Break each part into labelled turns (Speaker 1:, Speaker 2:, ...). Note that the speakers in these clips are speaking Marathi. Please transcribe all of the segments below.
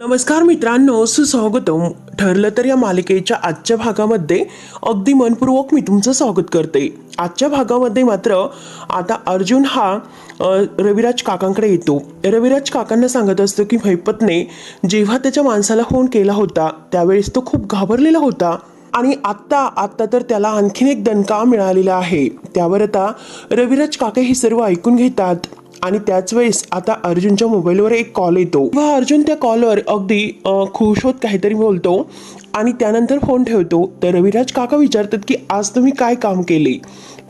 Speaker 1: नमस्कार मित्रांनो सुस्वागतम. ठरलं तर या मालिकेच्या आजच्या भागामध्ये अगदी मनपूर्वक मी तुमचं स्वागत करते. आजच्या भागामध्ये मात्र आता अर्जुन हा रविराज काकांकडे येतो. रविराज काकांना सांगत असतो की भैपतने जेव्हा त्याच्या माणसाला फोन केला होता त्यावेळेस तो खूप घाबरलेला होता. आणि आत्ता आत्ता तर त्याला आणखीन एक दणका मिळालेला आहे. त्यावर आता रविराज काका हे सर्व ऐकून घेतात. आणि त्याच वेळेस आता अर्जुनच्या मोबाईलवर एक कॉल येतो. व अर्जुन त्या कॉलवर अगदी खुश होत काहीतरी बोलतो आणि त्यानंतर फोन ठेवतो. तर रविराज काका विचारतात की आज तुम्ही काय काम केले?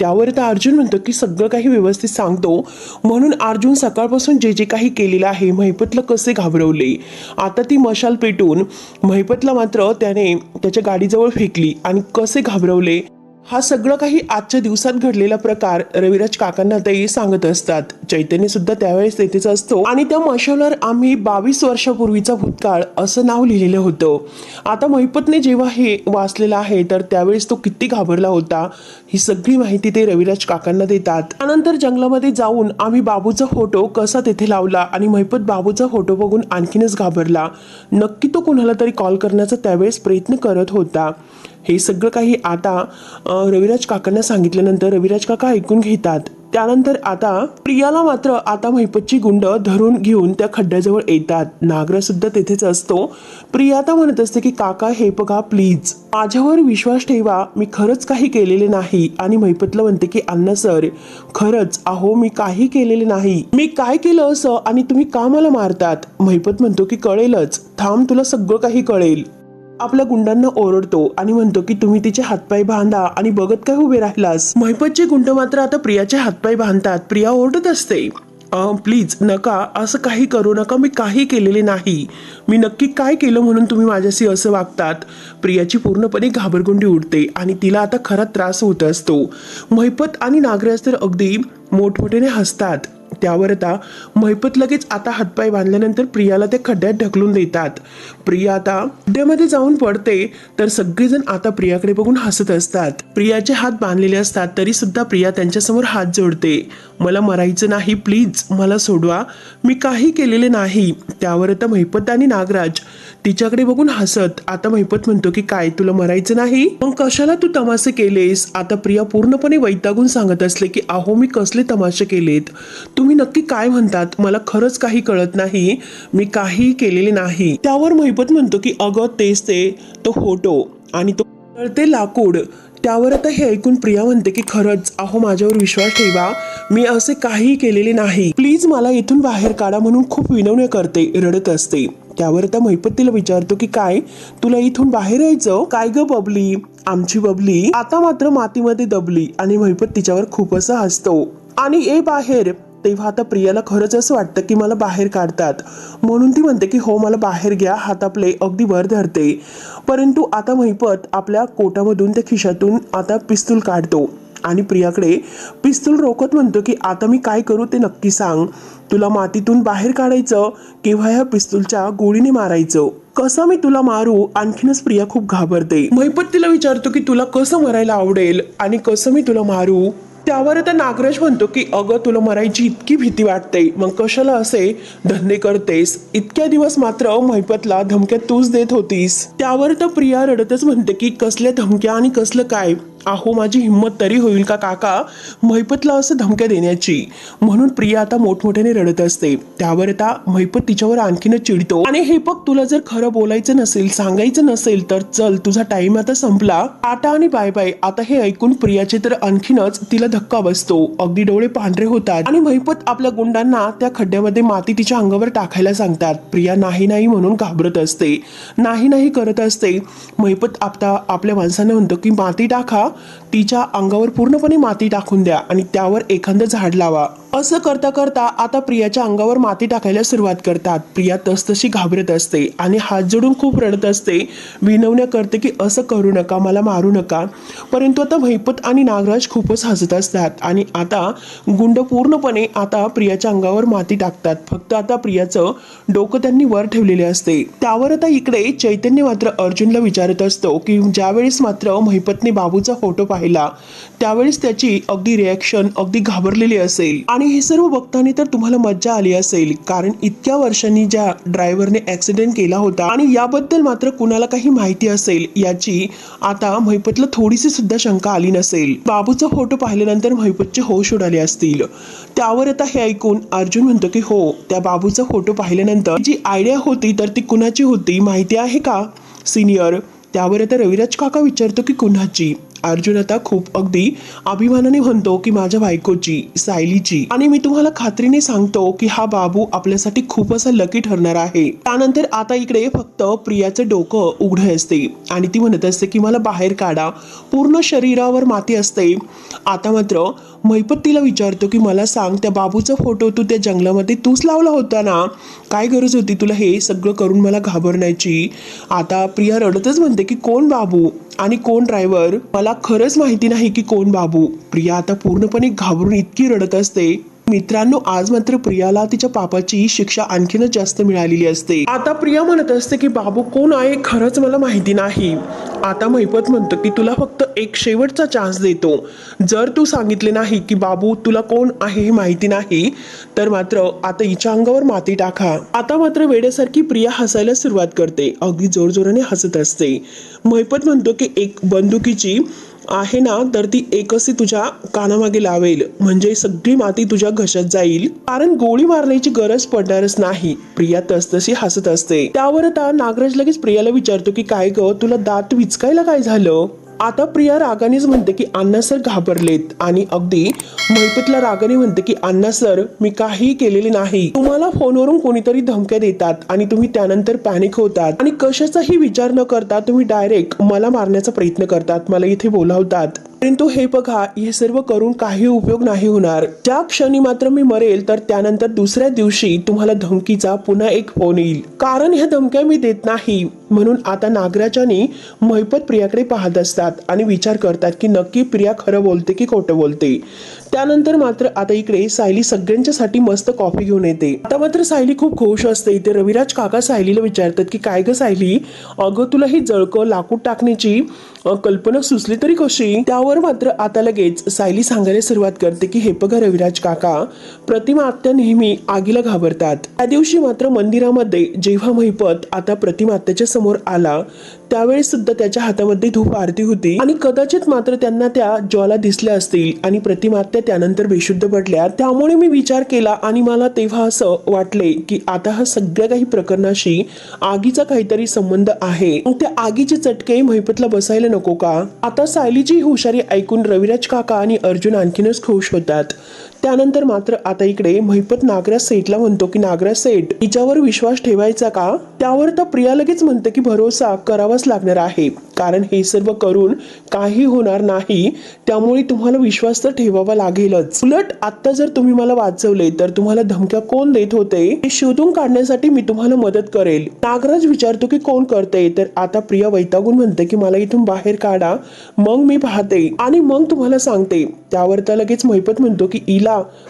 Speaker 1: त्यावर तर अर्जुन म्हणतो की सगळं काही व्यवस्थित सांगतो. म्हणून अर्जुन सकाळपासून जे जे काही केलेलं आहे महिपतला कसे घाबरवले? आता ती मशाल पेटून महिपतला मात्र त्याने त्याच्या गाडीजवळ फेकली आणि कसे घाबरवले? हा सगळं काही आजच्या दिवसात घडलेला प्रकार रविराज काकांना ते सांगत असतात. चैतन्य सुद्धा त्यावेळेस तेथेच असतो आणि त्या मशालवर आम्ही बावीस वर्षापूर्वीचा भूतकाळ असं नाव लिहिलेलं होतं. आता महिपतने जेव्हा हे वाचलेलं आहे तर त्यावेळेस तो किती घाबरला होता ही सगळी माहिती ते रविराज काकांना देतात. त्यानंतर जंगलामध्ये जाऊन आम्ही बाबूचा फोटो कसा तेथे लावला आणि महिपत बाबूचा फोटो बघून आणखीनच घाबरला. नक्की तो कुणाला तरी कॉल करण्याचा त्यावेळेस प्रयत्न करत होता. हे सगळं काही आता रविराज काकांना सांगितल्यानंतर रविराज काका ऐकून घेतात. त्यानंतर आता प्रियाला मात्र आता महिपतची गुंड धरून घेऊन त्या खड्ड्याजवळ येतात. नागरा सुद्धा तेथेच असतो. प्रिया आता म्हणत असते की काका हे बघा प्लीज माझ्यावर विश्वास ठेवा. मी खरंच काही केलेले नाही. आणि महिपतला म्हणते की अण्णा सर खरंच. अहो मी काही केलेले नाही. मी काय केलं असं? आणि तुम्ही का मला मारतात? महिपत म्हणतो की कळेलच. थांब तुला सगळं काही कळेल. आपल्या गुंडांना ओरडतो आणि म्हणतो की तुम्ही तिचे हातपाय बांधा आणि बघत काय उभे राहिलास? महिपतचे गुंड मात्र आता प्रियाचे हातपाय बांधतात. प्रिया ओरडत असते. प्लीज नका असं काही करू नका. मी काही केलेले नाही. मी नक्की काय केलं म्हणून तुम्ही माझ्याशी असं वागतात? प्रियाची पूर्णपणे घाबरगुंडी उडते आणि तिला आता खरा त्रास होत असतो. महिपत आणि नागराज तर अगदी मोठमोठ्याने हसतात. त्यावर आता महिपत लगेच आता हातपाय बांधल्यानंतर प्रियाला ते खड्ड्यात ढकलून देतात. प्रिया आता खड्ड्यामध्ये जाऊन पडते तर सगळेजण आता प्रियाकडे बघून हसत असतात. प्रियाचे हात बांधलेले असतात तरी सुद्धा प्रिया त्यांच्यासमोर हात जोडते. मला मरायचं नाही प्लीज मला सोडवा. मी काही केलेले नाही. त्यावर आता महिपत आणि नागराज तिच्याकडे बघून हसत. आता महिपत म्हणतो की काय तुला मरायचं नाही? मग कशाला तू तमाशे केलेस? आता प्रिया पूर्णपणे वैतागून सांगत असले की अहो मी कसले तमाशे केलेत? तुम्ही नक्की काय म्हणतात? मला खरंच काही कळत नाही. मी काही केलेले नाही. त्यावर महिपत म्हणतो की अगं तेच ते. तो फोटो आणि तो ते लाकूड. त्यावर आता हे ऐकून प्रिया म्हणते की खरंच अहो माझ्यावर विश्वास ठेवा. मी असे काही केलेले नाही. प्लीज मला इथून बाहेर काढा म्हणून खूप विनवण्या करते रडत असते. त्यावर आता महिपत तिला विचारतो की काय? तुला इथून बाहेर यायचं? काय ग बबली? आमची बबली? आता मात्र मातीमध्ये दबली आणि महिपत तिच्यावर खूप असं हसतो. आणि ए बाहेर तेव्हा आता प्रियाला खरंच असं वाटतं की मला बाहेर काढतात. म्हणून ती म्हणते की हो मला बाहेर घ्या. हात आपले अगदी वर धरते. परंतु आता महिपत आपल्या कोटामधून त्या खिशातून आता पिस्तूल काढतो. आणि प्रियाकडे पिस्तूल रोखत म्हणतो की आता मी काय करू ते नक्की सांग. तुला मातीतून बाहेर काढायचं किंवा ह्या पिस्तूलच्या गोळीने मारायचं? कसं मी तुला मारू? आणखीनच प्रिया खूप घाबरते. महिपत तिला विचारतो की तुला कसं मरायला आवडेल? आणि कसं मी तुला मारू? त्यावर आता नागराज म्हणतो की अगं तुला मरायची इतकी भीती वाटते. मग कशाला असे धंदे करतेस? इतक्या दिवस मात्र महिपतला धमक्या तूच देत होतीस. त्यावर तर प्रिया रडतच म्हणते की कसल्या धमक्या आणि कसलं काय? अहो माझी हिंमत तरी होईल का काका? महिपतला असं धमक्या देण्याची. म्हणून प्रिया आता मोठमोठ्याने रडत असते. त्यावर आता महिपत तिच्यावर आणखीनच चिडतो. आणि हे बघ तुला जर खरं बोलायचं नसेल सांगायचं नसेल तर चल तुझा टाइम आता संपला. टाटा आणि बाय बाय. आता हे ऐकून प्रियाचे तर आणखीनच तिला धक्का बसतो. अगदी डोळे पांढरे होतात आणि महिपत आपल्या गुंडांना त्या खड्ड्यामध्ये माती तिच्या अंगावर टाकायला सांगतात. प्रिया नाही नाही म्हणून घाबरत असते. नाही नाही करत असते. महिपत आता आपल्या माणसांना म्हणतो की माती टाका. तिच्या अंगावर पूर्णपणे माती टाकून द्या आणि त्यावर एखादं झाड लावा. असं करता करता आता प्रियाच्या अंगावर माती टाकायला सुरुवात करतात. प्रिया तसतशी घाबरत असते आणि हात जोडून खूप रडत असते. विनवण्या करते की असं करू नका मला मारू नका. परंतु आता महिपत आणि नागराज खूपच हसत असतात आणि आता गुंड पूर्णपणे आता प्रियाच्या अंगावर माती टाकतात. फक्त आता प्रियाचं डोकं त्यांनी वर ठेवलेले असते. त्यावर आता इकडे चैतन्य मात्र अर्जुनला विचारत असतो की ज्यावेळेस मात्र महिपतने बाबूचा फोटो पाहिला त्यावेळेस त्याची अगदी रिॲक्शन अगदी घाबरलेली असेल. आणि आणि हे सर्व बघताना तर तुम्हाला मज्जा आली असेल. कारण इतक्या वर्षांनी ज्या ड्रायव्हरने ऍक्सिडेंट केला होता आणि याबद्दल मात्र कुणाला काही माहिती असेल याची आता महिपतला थोडीशी सुद्धा शंका आली नसेल. बाबूचा फोटो पाहिल्यानंतर महिपतचे होश उडाले असतील. त्यावर आता हे ऐकून अर्जुन म्हणतो की हो त्या बाबूचा फोटो पाहिल्यानंतर जी आयडिया होती तर ती कुणाची होती? माहिती आहे का सिनियर? त्यावर आता रविराज काका विचारतो की कुणाची? अर्जुन आता खूप अगदी अभिमानाने म्हणतो की माझ्या बायकोची सायलीची. आणि मी तुम्हाला खात्रीने सांगतो की हा बाबू आपल्यासाठी खूप असा लकी ठरणार आहे. त्यानंतर आता इकडे फक्त प्रियाचं डोकं उघडं असते. आणि ती म्हणत असते की मला बाहेर काढा. पूर्ण शरीरावर माती असते. आता मात्र मैपत तिला विचारतो की मला सांग त्या बाबूचा फोटो तू त्या जंगलामध्ये तूच लावला होता ना? काय गरज होती तुला हे सगळं करून मला घाबरण्याची? आता प्रिया रडतच म्हणते की कोण बाबू? आणि कोण ड्रायव्हर मला खरंच माहिती नाही की कोण बाबू. प्रिया आता पूर्णपणे घाबरून इतकी रडत असते. मित्रांनो आज मात्र प्रियाला तिच्या पापाची शिक्षा आणखीनच जास्त मिळालेली असते. आता प्रिया म्हणत असते की बाबू कोण आहे? खरंच मला माहिती नाही. आता महिपत म्हणतो की तुला फक्त एक शेवटचा चान्स देतो. जर तू सांगितले नाही की बाबू तुला कोण आहे हे माहिती नाही तर मात्र आता हिच्या अंगावर माती टाका. आता मात्र वेड्यासारखी प्रिया हसायला सुरुवात करते. अगदी जोरजोराने हसत असते. महिपत म्हणतो की एक बंदुकीची आहे ना तर ती एकसी तुझ्या कानामागे लावेल. म्हणजे सगळी माती तुझ्या घशात जाईल. कारण गोळी मारण्याची गरज पडणारच नाही. प्रिया तसतशी हसत असते. त्यावर आता नागराज लगेच प्रियाला विचारतो की काय ग तुला दात विचकायला काय झालं? आता प्रिया रागानेच म्हणते की अण्णा सर घाबरलेत आणि अगदी महिपतला रागाने म्हणते की अण्णा सर मी काहीही केलेले नाही. तुम्हाला फोनवरून कोणीतरी धमक्या देतात आणि तुम्ही त्यानंतर पॅनिक होतात. आणि कशाचाही विचार न करता तुम्ही डायरेक्ट मला मारण्याचा प्रयत्न करतात मला इथे बोलावतात. परंतु हे बघा हे सर्व करून काही उपयोग नाही होणार. ज्या क्षणी मात्र मी मरेल तर त्यानंतर दुसऱ्या दिवशी तुम्हाला धमकीचा पुन्हा एक फोन येईल. कारण ह्या धमक्या मी देत नाही. म्हणून आता नागराजांनी महिपत प्रियाकडे पाहत असतात आणि विचार करतात की नक्की प्रिया खरं बोलते की खोटं बोलते. त्यानंतर मात्र आता इकडे सायली सगळ्यांच्यासाठी मस्त कॉफी घेऊन येते. आता मात्र सायली खूप खुश असते. इथे रविराज काका सायलीला विचारतात की काय ग सायली? अगं तुला ही जळकं लाकूड टाकण्याची कल्पना सुचली तरी कशी? त्यावर मात्र आता लगेच सायली सांगायला सुरुवात करते की हे बघा रविराज काका प्रतिमा आत्या नेहमी आगीला घाबरतात. त्या दिवशी मात्र मंदिरामध्ये जेव्हा महिपत आता प्रतिमा आत्याच्या समोर आला. त्यावेळेस सुद्धा त्याच्या हातामध्ये धूप आरती होती आणि कदाचित मात्र त्यांना त्या ज्वाला दिसल्या असतील आणि प्रतिमात्या त्यानंतर बेशुद्ध पडल्या. त्यामुळे मी विचार केला आणि मला तेव्हा असं वाटले की आता हा सगळ्या काही प्रकरणाशी आगीचा काहीतरी संबंध आहे. मग त्या आगीचे चटके महिपतला बसायला नको का? आता सायलीची हुशारी ऐकून रविराज काका आणि अर्जुन आणखीनच खुश होतात. त्यानंतर मात्र आता इकडे महिपत नागराज सेठला म्हणतो की नागराज सेठ हिच्यावर विश्वास ठेवायचा का? त्यावर तर प्रिया लगेच म्हणते की भरोसा करावाच लागणार आहे. कारण हे सर्व करून काही होणार नाही. त्यामुळे तुम्हाला विश्वास तर ठेवावा लागेलच. उलट आता जर तुम्ही मला वाचवले तर तुम्हाला धमक्या कोण देत होते? हे शोधून काढण्यासाठी मी तुम्हाला मदत करेल. नागराज विचारतो की कोण करते? तर आता प्रिया वैतागून म्हणते की मला इथून बाहेर काढा. मग मी पाहते. आणि मग तुम्हाला सांगते. त्यावर तर लगेच महिपत म्हणतो की इला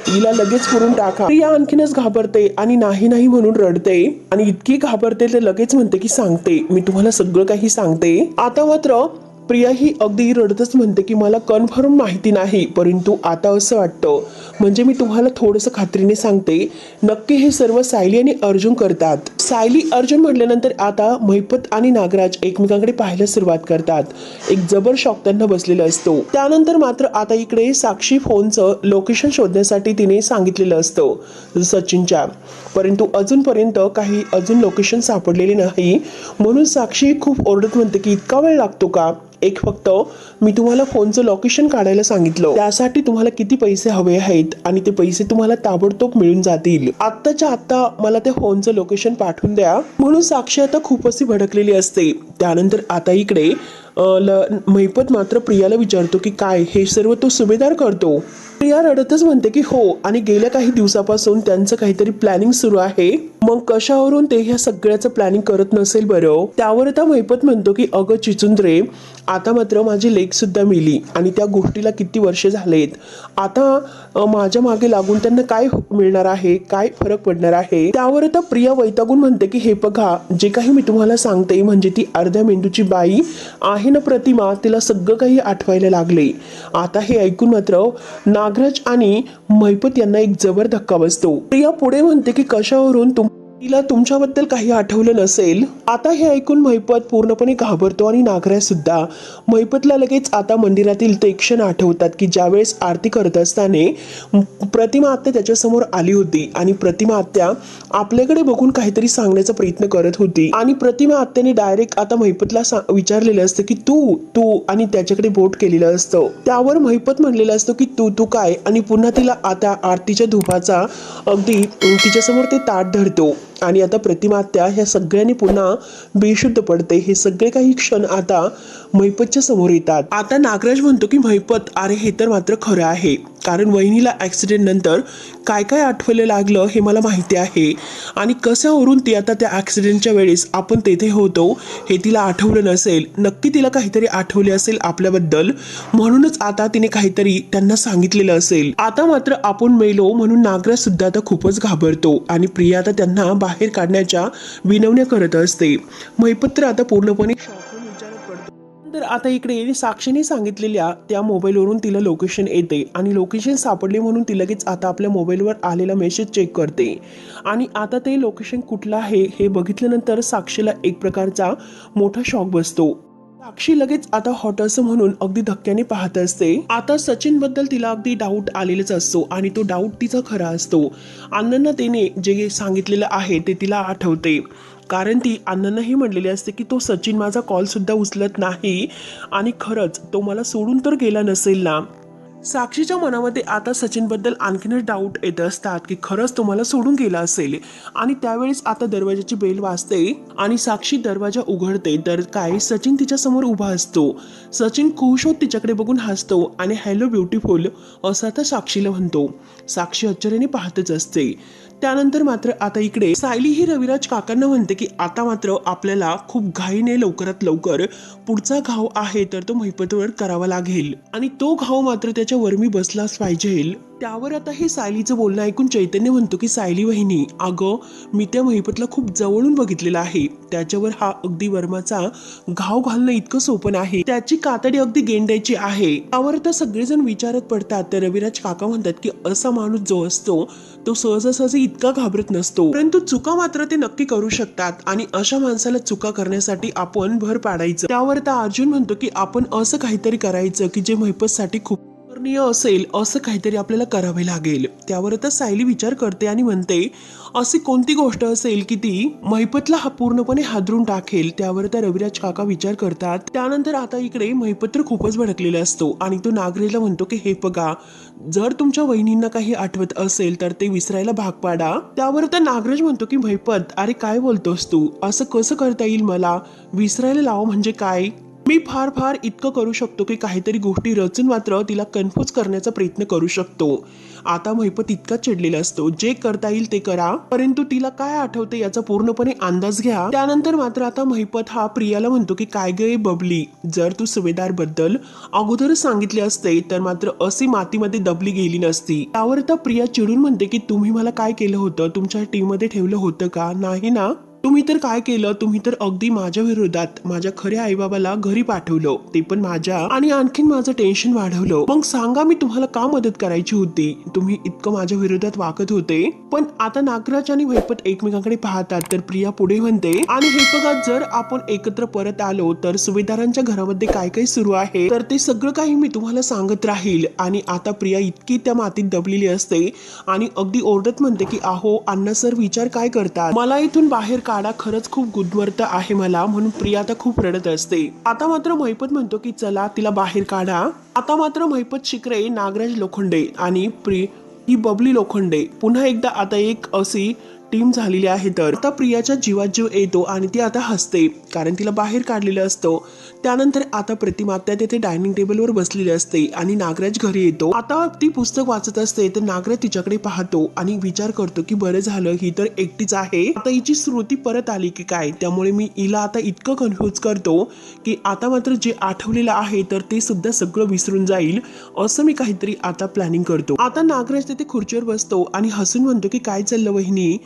Speaker 1: हिला लगेच करून टाका. प्रिया आणखीनच घाबरते आणि नाही नाही म्हणून रडते. आणि इतकी घाबरते तर लगेच म्हणते की सांगते. मी तुम्हाला सगळं काही सांगते. आता मात्र प्रिया ही अगदी रडतच म्हणते की मला कन्फर्म माहिती नाही परंतु आता असं वाटतं. म्हणजे मी तुम्हाला थोडंसं खात्रीने सांगते. नक्की हे सर्व सायली आणि अर्जुन करतात. सायली अर्जुन म्हटल्यानंतर आता महिपत आणि नागराज एकमेकांकडे पाहायला सुरुवात करतात. एक जबर शॉक त्यांना बसलेला असतो. त्यानंतर मात्र आता इकडे साक्षी फोनचं लोकेशन शोधण्यासाठी तिने सांगितलेलं असतं सचिनच्या. परंतु अजूनपर्यंत काही अजून लोकेशन सापडलेले नाही. म्हणून साक्षी खूप ओरडत म्हणते की इतका वेळ लागतो का? एक फक्त मी तुम्हाला फोनचं लोकेशन काढायला सांगितलं. त्यासाठी तुम्हाला किती पैसे हवे आहेत? आणि ते पैसे तुम्हाला ताबडतोब मिळून जातील. आत्ताच्या आत्ता मला त्या फोनचं लोकेशन पाठवून द्या. म्हणून साक्षी आता खूप अशी भडकलेली असते. त्यानंतर आता इकडे ल महिपत मात्र प्रियाला विचारतो की काय? हे सर्व तो सुभेदार करतो. प्रिया रडतच म्हणते की हो आणि गेल्या काही दिवसापासून त्यांचं काहीतरी प्लॅनिंग सुरू आहे. मग कशावरून ते ह्या सगळ्याचं प्लॅनिंग करत नसेल बरं? त्यावर आता मैपत म्हणतो की अगं चिचुंद्रे आता मात्र माझी लेख सुद्धा मिली आणि त्या गोष्टीला किती वर्षे झालेत. आता माझ्या मागे लागून त्यांना काय हो- मिळणार आहे? काय फरक पडणार आहे? त्यावर आता प्रिया वैतागून म्हणते की हे बघा जे काही मी तुम्हाला सांगते म्हणजे ती अर्ध्या मेंदूची बाई आहे ना प्रतिमा तिला सगळं काही आठवायला लागले. आता हे ऐकून मात्र ना नागराज आणि मैपत यांना एक जबर धक्का बसतो. प्रिया पुढे म्हणते की कशावरून तुम तिला तुमच्याबद्दल काही आठवलं नसेल आता हे ऐकून महिपत पूर्णपणे घाबरतो आणि नागऱ्या सुद्धा. महिपतला लगेच आता मंदिरातील ते क्षण आठवतात की ज्यावेळेस आरती करत असताना प्रतिमा आत्या त्याच्यासमोर आली होती आणि प्रतिमा आत्या आपल्याकडे बघून काहीतरी सांगण्याचा प्रयत्न करत होती. आणि प्रतिमा आत्याने डायरेक्ट आता महिपतला सा- विचारलेलं असतं की तू तू आणि त्याच्याकडे बोट केलेलं असतं. त्यावर महिपत म्हणलेलं असतं की तू तू काय? आणि पुन्हा तिला आता आरतीच्या धुपाचा अगदी तिच्यासमोर ते ताट धरतो. आणि आता प्रतिमात्या ह्या सगळ्यांनी पुन्हा बेशुद्ध पडते. हे सगळे काही क्षण आता महिपतच्या समोर येतात. आता नागराज म्हणतो की महिपत अरे हे तर मात्र खरं आहे. कारण वहिनीला ॲक्सिडेंट नंतर काय काय आठवलं लागलं हे मला माहिती आहे. आणि कशावरून ती आता त्या ॲक्सिडेंटच्या वेळेस आपण तेथे होतो हे तिला आठवलं नसेल. नक्की तिला काहीतरी आठवले असेल आपल्याबद्दल. म्हणूनच आता तिने काहीतरी त्यांना सांगितलेलं असेल. आता मात्र आपण मेलो म्हणून नागराज सुद्धा आता खूपच घाबरतो. आणि प्रिया आता त्यांना बाहेर काढण्याच्या विनवण्या करत असते. मैपत्र आता पूर्णपणे तर आता इकडे साक्षीने सांगितलेल्या त्या मोबाईलवरून तिला लोकेशन येते आणि लोकेशन सापडले म्हणून ती लगेच आता आपल्या मोबाईलवर आलेला मेसेज चेक करते. आणि आता ते लोकेशन कुठलं आहे हे बघितल्यानंतर साक्षीला एक प्रकारचा मोठा शॉक बसतो. साक्षी लगेच आता हॉट असं म्हणून अगदी धक्क्याने पाहत असते. आता सचिनबद्दल तिला अगदी डाऊट आलेलाच असतो आणि तो डाऊट तिचा खरा असतो. अण्णांना तिने जे सांगितलेलं आहे ते तिला आठवते. कारण ती अण्णांनाही म्हणलेली असते की तो सचिन माझा कॉलसुद्धा उचलत नाही. आणि खरंच तो मला सोडून तर गेला नसेल ना? साक्षीच्या मनामध्ये आता सचिनबद्दल आणखीनच डाऊट येत असतात की खरंच तो मला सोडून गेला असेल. आणि त्यावेळेस आता दरवाजाची बेल वाजते आणि साक्षी दरवाजा उघडते. तर काय सचिन तिच्या समोर उभा असतो. सचिन खुश होत तिच्याकडे बघून हसतो आणि हॅलो ब्युटिफुल असं आता साक्षीला म्हणतो. साक्षी आश्चर्याने पाहतच असते. त्यानंतर मात्र आता इकडे सायली ही रविराज काकांना म्हणते की आता मात्र आपल्याला खूप घाईने लवकरात लवकर पुढचा घाव आहे तर तो महिपतवर करावा लागेल. आणि तो घाव मात्र त्याच्या वर्मी बसलाच पाहिजे त्यावर आता हे सायलीचं बोलणं ऐकून चैतन्य म्हणतो की सायली वहिनी अगं मी त्या महिपतला खूप जवळून बघितलेला आहे. त्याच्यावर हा अगदी वर्माचा घाव घालणं इतकं सोपं आहे त्याची कातडी अगदी गेंड्याची आहे. त्यावर तर सगळेजण विचारत पडतात. तर रविराज काका म्हणतात की असा माणूस जो असतो तो सहजासहजी इतका घाबरत नसतो. परंतु चुका मात्र ते नक्की करू शकतात आणि अशा माणसाला चुका करण्यासाठी आपण भर पाडायचं. त्यावर आता अर्जुन म्हणतो की आपण असं काहीतरी करायचं की जे महिपतसाठी खूप अपूर्णीय असेल असं काहीतरी आपल्याला करावे लागेल. त्यावर सायली विचार करते आणि म्हणते अशी कोणती गोष्ट असेल की ती महिपतला हा पूर्णपणे हादरून टाकेल? त्यावर त्या रविराज काका विचार करतात. त्यानंतर आता इकडे महिपत्र खूपच भडकलेला असतो आणि तो नागरेला म्हणतो की हे बघा जर तुमच्या वहिनींना काही आठवत असेल तर ते विसरायला भाग पाडा. त्यावर तर नागराज म्हणतो की महिपत अरे काय बोलतोस तू? असं कसं करता येईल मला? विसरायला लाव म्हणजे काय? मी फार फार इतकं करू शकतो की काहीतरी गोष्टी रचून मात्र तिला कन्फ्यूज करण्याचा प्रयत्न करू शकतो. आता महिपत इतका चिडलेला असतो. जे करता येईल ते करा. परंतु तिला काय आठवते याचा पूर्णपणे अंदाज घ्या. त्यानंतर मात्र आता महिपत हा प्रियाला म्हणतो की काय गे बबली? जर तू सुभेदारबद्दल अगोदरच सांगितले असते तर मात्र अशी मातीमध्ये दबली गेली नसती. त्यावर आता प्रिया चिडून म्हणते की तुम्ही मला काय केलं होतं? तुमच्या टीममध्ये ठेवलं होतं का? नाही ना? तुम्ही तर काय केलं? तुम्ही तर अगदी माझ्या विरोधात माझ्या खऱ्या आईबाबाला घरी पाठवलं. ते पण माझ्या आणि आणखीन माझं टेन्शन वाढवलं. मग सांगा मी तुम्हाला का मदत करायची होती? तुम्ही इतकं माझ्या विरोधात वागत होते. पण आता नागराज आणि वैपत एकमेकांकडे पाहतात तर प्रिया पुढे म्हणते आणि हे बघा जर आपण एकत्र परत आलो तर सुभेदारांच्या घरामध्ये काय काय सुरू आहे? तर ते सगळं काही मी तुम्हाला सांगत राहील. आणि आता प्रिया इतकी त्या मातीत दबलेली असते आणि अगदी ओरडत म्हणते की आहो अण्णा सर विचार काय करतात? मला इथून बाहेर काढा खरंच खूप गुदवर्त आहे मला म्हणून प्रिया तर खूप रडत असते. आता मात्र महिपत म्हणतो की चला तिला बाहेर काढा. आता मात्र महिपत शिकरे नागराज लोखंडे आणि प्रि ही बबली लोखंडे पुन्हा एकदा आता एक अशी टीम झालेली आहे तर. आता प्रियाच्या जीवात जीव येतो आणि ती आता हसते कारण तिला बाहेर काढलेलं असतं. त्यानंतर आता प्रतिमा त्या तिथे डायनिंग टेबलवर बसलेली असते आणि नागराज घरी येतो. आता ती पुस्तक वाचत असते तर नागराज तिच्याकडे पाहतो आणि विचार करतो की बरं झालं ही तर एकटीच आहे. आता हिची स्मृती परत आली की काय? त्यामुळे मी हिला आता इतकं कन्फ्यूज करतो की आता मात्र जे आठवलेलं आहे तर ते सुद्धा सगळं विसरून जाईल असं मी काहीतरी आता प्लॅनिंग करतो. आता नागराज तिथे खुर्चीवर बसतो आणि हसून म्हणतो की काय चाललं वहिनी?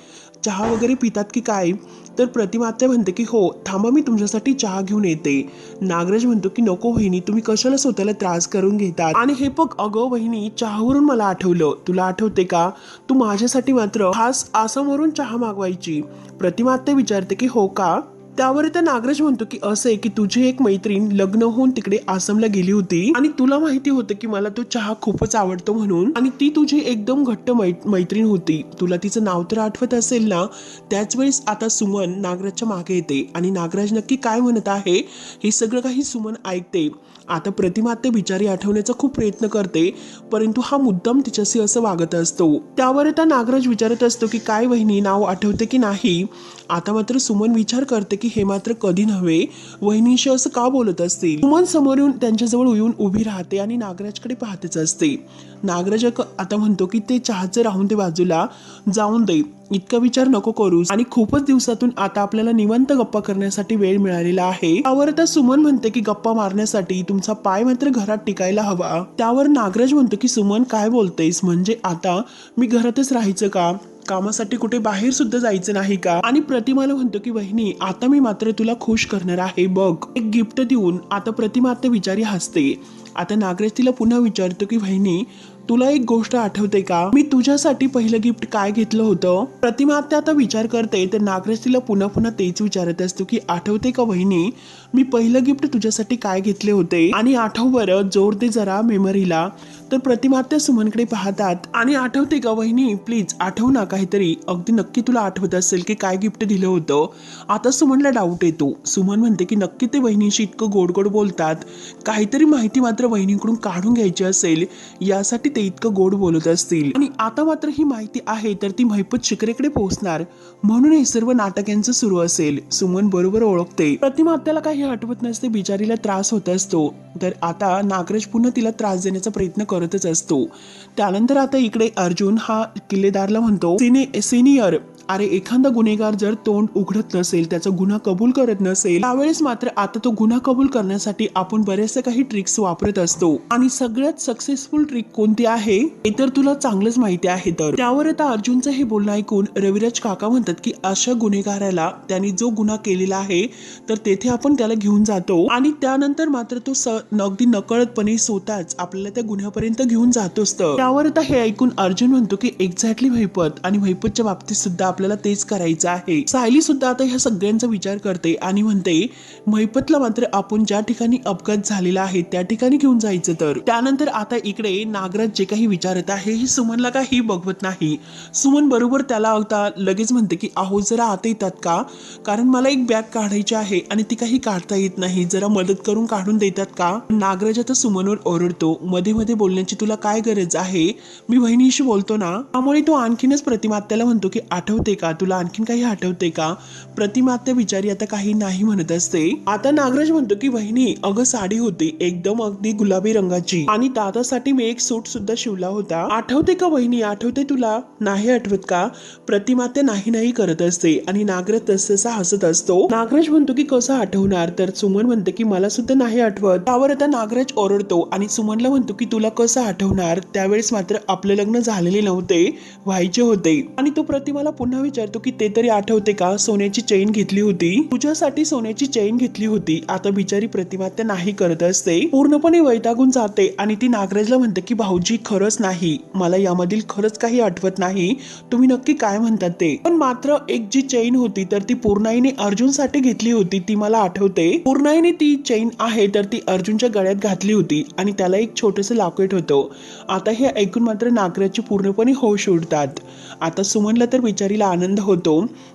Speaker 1: चहा वगैरे पितात की काय? तर प्रतिमात्या म्हणते की हो थांबा मी तुमच्यासाठी चहा घेऊन येते. नागराज म्हणतो की नको वहिनी तुम्ही कशाला स्वतःला त्रास करून घेतात? आणि हे बघ अगं वहिनी चहावरून मला आठवलं. तुला आठवते का? तू माझ्यासाठी मात्र खास आसामवरून चहा मागवायची. प्रतिमात्या विचारते की हो का? त्यावर त्या नागराज म्हणतो की असं आहे की तुझी एक मैत्रीण लग्न होऊन तिकडे आसामला गेली होती आणि तुला माहिती होतं की मला तो चहा खूपच आवडतो म्हणून आणि ती तुझी एकदम घट्ट मै- मैत्रीण होती. तुला तिचं नाव तर आठवत असेल ना? त्याच वेळेस आता सुमन नागराजच्या मागे येते आणि नागराज नक्की काय म्हणत आहे हे सगळं काही सुमन ऐकते. आता प्रतिमा ते बिचारी आठवण्याचा खूप प्रयत्न करते परंतु हा मुद्दाम तिच्याशी असं वागत असतो. त्यावर आता नागराज विचारत असतो की काय वहिनी नाव आठवते की नाही? आता मात्र सुमन विचार करते की हे मात्र कधी नव्हे. वहिनीशी असं का बोलत असतील? सुमन समोर येऊन त्यांच्याजवळ येऊन उभी राहते आणि नागराजकडे पाहतेच असते. नागराज आता म्हणतो की ते चहाचं राहून ते बाजूला. जाऊन दे. इतका विचार नको करूस आणि खूपच दिवसातून आता आपल्याला निवंत गप्पा करण्यासाठी वेळ मिळालेला आहे. त्यावर आता सुमन म्हणते की गप्पा मारण्यासाठी तुमचा पाय मात्र घरात टिकायला हवा. त्यावर नागराज म्हणतो की सुमन काय बोलतेस? म्हणजे आता मी घरातच राहायचं का? कामासाठी कुठे बाहेर सुद्धा जायचं नाही का? आणि प्रतिमाला म्हणतो की बहिणी आता मी मात्र तुला खुश करणार आहे बघ. एक गिफ्ट देऊन आता प्रतिमा आता विचारी हसते. आता नागराज तिला पुन्हा विचारतो की बहिणी तुला एक गोष्ट आठवते का? मी तुझ्यासाठी पहिलं गिफ्ट काय घेतलं होतं? प्रतिमा आता आता विचार करते तर नागराज तिला पुन्हा पुन्हा तेच विचारत असतो की आठवते का वहिनी? मी पहिलं गिफ्ट तुझ्यासाठी काय घेतले होते? आणि आठव बरं जोर दे जरा मेमरीला तर प्रतिमा त्या सुमनकडे पाहतात आणि आठवते का वहिनी? प्लीज आठव ना काहीतरी. अगदी नक्की तुला आठवत असेल की काय गिफ्ट दिलं होतं. आता सुमनला डाऊट येतो. सुमन म्हणते की नक्की ते वहिनीशी इतकं गोड गोड बोलतात. काहीतरी माहिती मात्र वहिनीकडून काढून घ्यायची असेल. यासाठी ते इतकं गोड बोलत असतील. आणि आता मात्र ही माहिती आहे तर ती महिपत शिकरेकडे पोहोचणार. म्हणून हे सर्व नाटक यांचं सुरू असेल. सुमन बरोबर ओळखते. प्रतिमा आपल्याला काही आठवत नसते बिचारीला त्रास होत असतो. तर आता नागराज पुन्हा तिला त्रास देण्याचा प्रयत्न करतच असतो. त्यानंतर आता इकडे अर्जुन हा किल्लेदारला म्हणतो सिने सिनियर अरे एखादा गुन्हेगार जर तोंड उघडत नसेल त्याचा गुन्हा कबूल करत नसेल त्यावेळेस मात्र आता तो गुन्हा कबूल करण्यासाठी आपण बरेचसे काही ट्रिक्स वापरत असतो. आणि सगळ्यात सक्सेसफुल ट्रिक कोणती आहे? हे तर तुला चांगलंच माहिती आहे तर. त्यावर आता अर्जुनचं हे बोलणं ऐकून रविराज काका म्हणतात की अशा गुन्हेगाराला त्यांनी जो गुन्हा केलेला आहे तर तेथे आपण त्याला घेऊन जातो. आणि त्यानंतर मात्र तो स- अगदी नकळतपणे स्वतःच आपल्याला त्या गुन्ह्यापर्यंत घेऊन जातोच तर त्यावर आता हे ऐकून अर्जुन म्हणतो की एक्झॅक्टली वैपत आणि वैपतच्या बाबतीत सुद्धा आपल्याला तेच करायचं आहे. सायली सुद्धा आता ह्या सगळ्यांचा विचार करते आणि म्हणते महिपतला मात्र आपण ज्या ठिकाणी अपघात झालेला आहे त्या ठिकाणी घेऊन जायचं तर. त्यानंतर आता इकडे नागराज जे काही विचारत आहे हे सुमनला काही बघवत नाही. सुमन बरोबर त्याला आता लगेच म्हणते की अहो जरा आता येतात का? कारण मला एक बॅग काढायची आहे आणि ती काही काढता येत नाही. जरा मदत करून काढून देतात का? नागराज आता सुमनवर ओरडतो. मध्ये मध्ये बोलण्याची तुला काय गरज आहे? मी बहिणीशी बोलतो ना? त्यामुळे तो आणखीनच प्रतिमात्याला म्हणतो की आठवत का? तुला आणखीन काही आठवते का? प्रतिमात्या बिचारी आता काही नाही म्हणत असते. आता नागराज म्हणतो की बहिणी अगं साडी होती एकदम अगदी गुलाबी रंगाची. आणि दादासाठी मी एक सूट सुद्धा शिवला होता. आठवते का बहिणी आठवते तुला? नाही आठवत का? प्रतिमात्या नाही नाही करत असते आणि नागराज तसतसा हसत असतो. नागराज म्हणतो की कसं आठवणार? तर सुमन म्हणते की मला सुद्धा नाही आठवत. त्यावर आता नागराज ओरडतो आणि सुमनला म्हणतो की तुला कसं आठवणार? त्यावेळेस मात्र आपले लग्न झालेले नव्हते व्हायचे होते. आणि तो प्रतिमाला पुन्हा विचारतो की ते तरी आठवते का? सोन्याची चेन घेतली होती. तुझ्यासाठी सोन्याची चेन घेतली होती. आता बिचारी प्रतिमा ते नाही करत असते. पूर्णपणे वैतागून जाते आणि ती नागराजला म्हणते की भाऊजी खरंच नाही. मला यामधील खरंच काही आठवत नाही. तुम्ही नक्की काय म्हणतात ते? पण मात्र एक जी चेन होती तर ती पूर्णाईने अर्जुनसाठी घेतली होती ती मला आठवते. पूर्णाईने ती चेन आहे तर ती अर्जुनच्या गळ्यात घातली होती आणि त्याला एक छोटस लॉकेट होतं. आता हे ऐकून मात्र नागराजची पूर्णपणे होश उडतात. आता सुमनला तर बिचारीला आनंद होतो.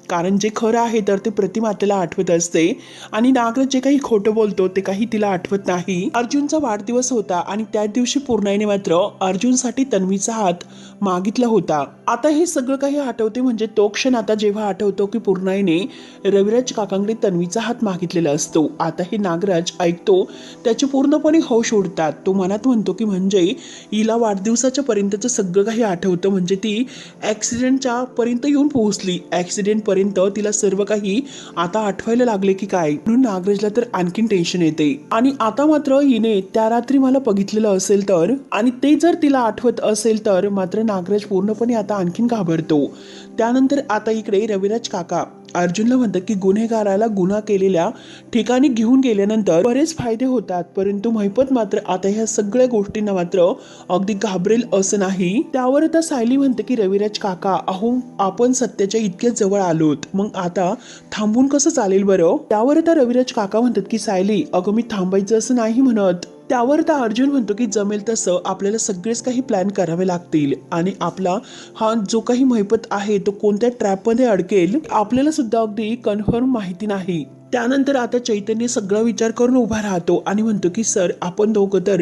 Speaker 1: कारण जे खरं आहे तर ते प्रतिमा प्रतिमातेला आठवत असते. आणि नागराज जे काही खोटं बोलतो ते काही तिला आठवत नाही. अर्जुनचा वाढदिवस होता आणि त्याच दिवशी पूर्णाईने मात्र अर्जुनसाठी तन्वीचा हात मागितला होता. आता हे सगळं काही आठवते म्हणजे तो क्षण आता जेव्हा आठवतो की पूर्णाईने रविराज काकांकडे तन्वीचा हात मागितलेला असतो. आता हे नागराज ऐकतो त्याचे पूर्णपणे होश उडतात. तो मनात म्हणतो की म्हणजे हिला वाढदिवसाच्या पर्यंतचं सगळं काही आठवतं. म्हणजे ती ॲक्सिडेंटच्या पर्यंत येऊन पोहोचली. ॲक्सिडेंट पर्यंत तिला सर्व काही आता आठवायला लागले की काय? म्हणून नागराजला तर आणखीन टेन्शन येते. आणि आता मात्र हिने त्या रात्री मला बघितलेलं असेल तर आणि ते जर तिला आठवत असेल तर मात्र नागराज पूर्णपणे आता आणखीन घाबरतो. त्यानंतर आता इकडे रविराज काका. अर्जुनला म्हणतात की गुन्हेगाराला गुन्हा केलेल्या ठिकाणी घेऊन गेल्यानंतर बरेच फायदे होतात परंतु महिपत मात्र आता ह्या सगळ्या गोष्टींना मात्र अगदी घाबरेल असं नाही. त्यावर आता सायली म्हणते की रविराज काका अहो आपण सत्याच्या इतक्या जवळ आलोत मग आता थांबून कसं चालेल बरं? त्यावर आता रविराज काका म्हणतात की सायली अगं मी थांबायचं असं नाही म्हणत. त्यावर आता अर्जुन म्हणतो की जमेल तसं आपल्याला सगळेच काही प्लॅन करावे लागतील. आणि आपला हा जो काही महिपत आहे तो कोणत्या ट्रॅपमध्ये अडकेल आपल्याला सुद्धा अगदी कन्फर्म माहिती नाही. त्यानंतर आता चैतन्य सगळा विचार करून उभा राहतो आणि म्हणतो की सर आपण दोघं तर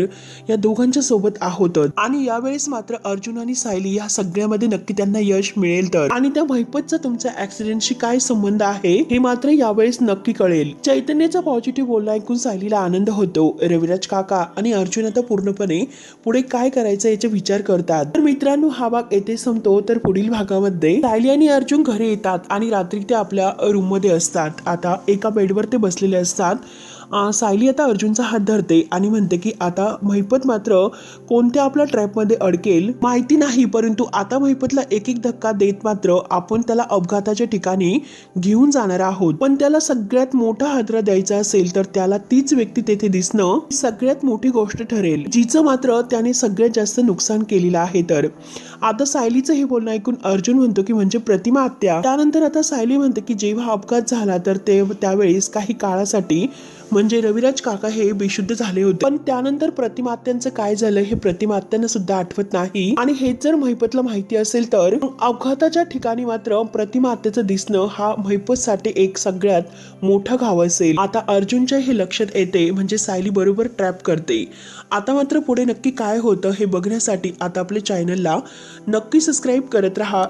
Speaker 1: या दोघांच्या सोबत आहोत. आणि यावेळेस मात्र अर्जुन आणि सायली या सगळ्यामध्ये नक्की त्यांना यश मिळेल तर. आणि त्या भैपतचा तुमच्या ऍक्सिडेंटशी काय संबंध आहे हे मात्र यावेळेस नक्की कळेल. चैतन्याचा पॉझिटिव्ह बोलणं ऐकून सायलीला आनंद होतो. रविराज काका आणि अर्जुन आता पूर्णपणे पुढे काय करायचं याचा विचार करतात. तर मित्रांनो हा भाग येथे संपतो. तर पुढील भागामध्ये सायली आणि अर्जुन घरी येतात आणि रात्री ते आपल्या रूममध्ये असतात. आता एका बेडवर ते बसलेले असतात. सायली आता अर्जुनचा हात धरते आणि म्हणते की आता महिपत मात्र कोणत्या आपल्या ट्रॅपमध्ये अडकेल माहिती नाही परंतु आता महिपतला एक एक धक्का देत मात्र आपण त्याला अपघाताच्या ठिकाणी घेऊन जाणार आहोत. पण त्याला सगळ्यात मोठा हादरा द्यायचा असेल तर त्याला तीच व्यक्ती तेथे दिसणं सगळ्यात मोठी गोष्ट ठरेल जिचं मात्र त्याने सगळ्यात जास्त नुकसान केलेलं आहे तर. आता सायलीचं हे बोलणं ऐकून अर्जुन म्हणतो की म्हणजे प्रतिमा हत्या त्यानंतर आता सायली म्हणते की जेव्हा अपघात झाला तर ते त्यावेळेस काही काळासाठी म्हणजे रविराज काका हे बेशुद्ध झाले होते. पण त्यानंतर प्रतिमात्यांचं काय झालं हे प्रतिमात्यांना सुद्धा आठवत नाही. आणि हेच जर महिपतला माहिती असेल तर अपघाताच्या ठिकाणी मात्र प्रतिमात्याचं दिसणं हा महिपतसाठी एक सगळ्यात मोठा घाव असेल. आता अर्जुनच्या हे लक्षात येते म्हणजे सायली बरोबर ट्रॅप करते. आता मात्र पुढे नक्की काय होतं हे बघण्यासाठी आता आपल्या चॅनलला नक्की सबस्क्राईब करत रहा.